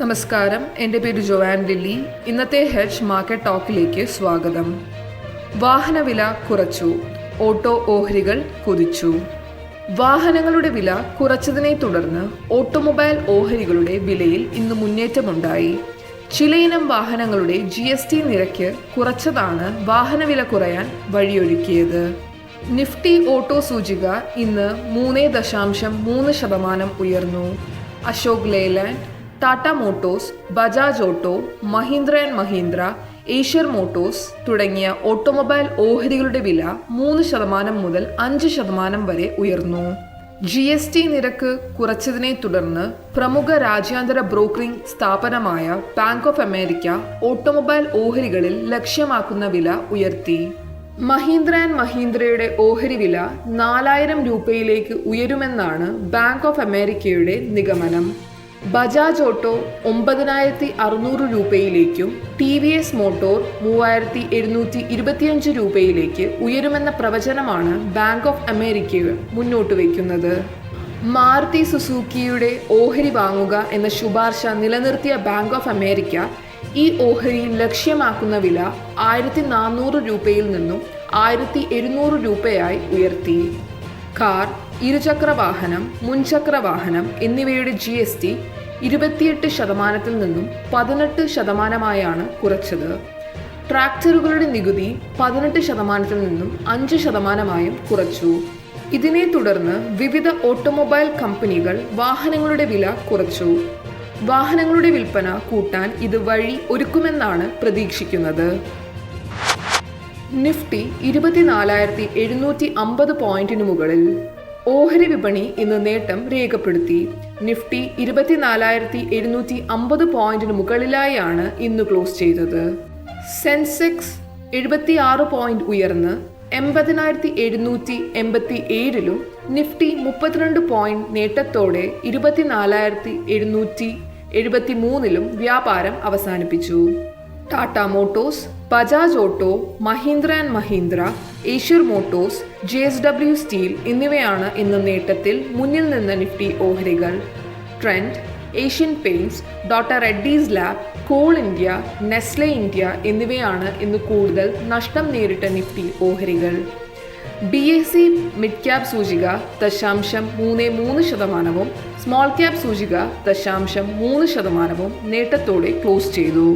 നമസ്കാരം. എന്റെ പേര് ജോവാൻ ലില്ലി. ഇന്നത്തെ ഹെഡ്ജ് മാർക്കറ്റ് ടോക്കിലേക്ക് സ്വാഗതം. വാഹന വില കുറച്ചു. ഓട്ടോ ഓഹരികൾ കുതിച്ചു. വാഹനങ്ങളുടെ വില കുറച്ചതിനെ തുടർന്ന് ഓട്ടോമൊബൈൽ ഓഹരികളുടെ വിലയിൽ ഇന്ന് മുന്നേറ്റമുണ്ടായി. ചിലയിനം വാഹനങ്ങളുടെ ജി എസ് ടി നിരക്ക് കുറച്ചതാണ് വാഹനവില കുറയാൻ വഴിയൊരുക്കിയത്. നിഫ്റ്റി ഓട്ടോ സൂചിക ഇന്ന് മൂന്ന് ദശാംശം മൂന്ന് ശതമാനം ഉയർന്നു. Ashok Leyland Tata Motors Bajaj auto Mahindra and Mahindra Eicher Motors തുടങ്ങിയ ഓട്ടോമൊബൈൽ ഓഹരികളുടെ വില മൂന്ന് ശതമാനം മുതൽ അഞ്ച് ശതമാനം വരെ ഉയർന്നു. ജി എസ് ടി നിരക്ക് കുറച്ചതിനെ തുടർന്ന് പ്രമുഖ രാജ്യാന്തര ബ്രോക്കറിംഗ് സ്ഥാപനമായ ബാങ്ക് ഓഫ് അമേരിക്ക ഓട്ടോമൊബൈൽ ഓഹരികളിൽ ലക്ഷ്യമാക്കുന്ന വില ഉയർത്തി. മഹീന്ദ്ര ആൻഡ് മഹീന്ദ്രയുടെ ഓഹരി വില നാലായിരം രൂപയിലേക്ക് ഉയരുമെന്നാണ് ബാങ്ക് ഓഫ് അമേരിക്കയുടെ നിഗമനം. ബജാജ് ഓട്ടോ ഒമ്പതിനായിരത്തി അറുന്നൂറ് രൂപയിലേക്കും ടി വി എസ് മോട്ടോർ മൂവായിരത്തി എഴുന്നൂറ്റി ഇരുപത്തിയഞ്ച് രൂപയിലേക്ക് ഉയരുമെന്ന പ്രവചനമാണ് ബാങ്ക് ഓഫ് അമേരിക്ക മുന്നോട്ട് വയ്ക്കുന്നത്. മാരുതി സുസൂക്കിയുടെ ഓഹരി വാങ്ങുക എന്ന ശുപാർശ നിലനിർത്തിയ ബാങ്ക് ഓഫ് അമേരിക്ക ഈ ഓഹരി ലക്ഷ്യമാക്കുന്ന വില ആയിരത്തി നാനൂറ് രൂപയിൽ നിന്നും ആയിരത്തി എഴുന്നൂറ് രൂപയായി ഉയർത്തി. കാർ ഇരുചക്ര വാഹനം മുൻചക്ര വാഹനം എന്നിവയുടെ ജി എസ് ടി ഇരുപത്തിയെട്ട് ശതമാനത്തിൽ നിന്നും പതിനെട്ട് ശതമാനമായാണ് കുറച്ചത്. ട്രാക്ടറുകളുടെ നികുതി പതിനെട്ട് ശതമാനത്തിൽ നിന്നും അഞ്ച് ശതമാനമായും കുറച്ചു. ഇതിനെ തുടർന്ന് വിവിധ ഓട്ടോമൊബൈൽ കമ്പനികൾ വാഹനങ്ങളുടെ വില കുറച്ചു. വാഹനങ്ങളുടെ വിൽപ്പന കൂട്ടാൻ ഇത് വഴി ഒരുക്കുമെന്നാണ് പ്രതീക്ഷിക്കുന്നത്. നിഫ്റ്റി ഇരുപത്തിനാലായിരത്തി എഴുന്നൂറ്റി അമ്പത് പോയിന്റിന് മുകളിൽ. ഓഹരി വിപണി ഇന്ന് നേട്ടം രേഖപ്പെടുത്തി. നിഫ്റ്റി ഇരുപത്തിനാലായിരത്തി എഴുന്നൂറ്റി അമ്പത് പോയിന്റിന് മുകളിലായാണ് ഇന്ന് ക്ലോസ് ചെയ്തത്. സെൻസെക്സ് എഴുപത്തിയാറ് പോയിന്റ് ഉയർന്ന് എൺപതിനായിരത്തി എഴുന്നൂറ്റി എൺപത്തി ഏഴിലും നിഫ്റ്റി മുപ്പത്തിരണ്ട് പോയിന്റ് നേട്ടത്തോടെ ഇരുപത്തിനാലായിരത്തി എഴുന്നൂറ്റി എഴുപത്തി മൂന്നിലും വ്യാപാരം അവസാനിപ്പിച്ചു. Tata Motors Bajaj auto Mahindra and Mahindra Eicher Motors J S W steel എന്നിവയാണ് ഇന്ന് നേട്ടത്തിൽ മുന്നിൽ നിന്ന നിഫ്റ്റി ഓഹരികൾ. Trent Asian Paints doctor Reddy's lab Coal India Nestle India എന്നിവയാണ് ഇന്ന് കൂടുതൽ നഷ്ടം നേരിട്ട നിഫ്റ്റി ഓഹരികൾ. B S E mid cap സൂചിക ദശാംശം മൂന്ന് മൂന്ന് ശതമാനവും സ്മോൾ ക്യാപ് സൂചിക ദശാംശം മൂന്ന് ശതമാനവും നേട്ടത്തോടെ ക്ലോസ് ചെയ്തു.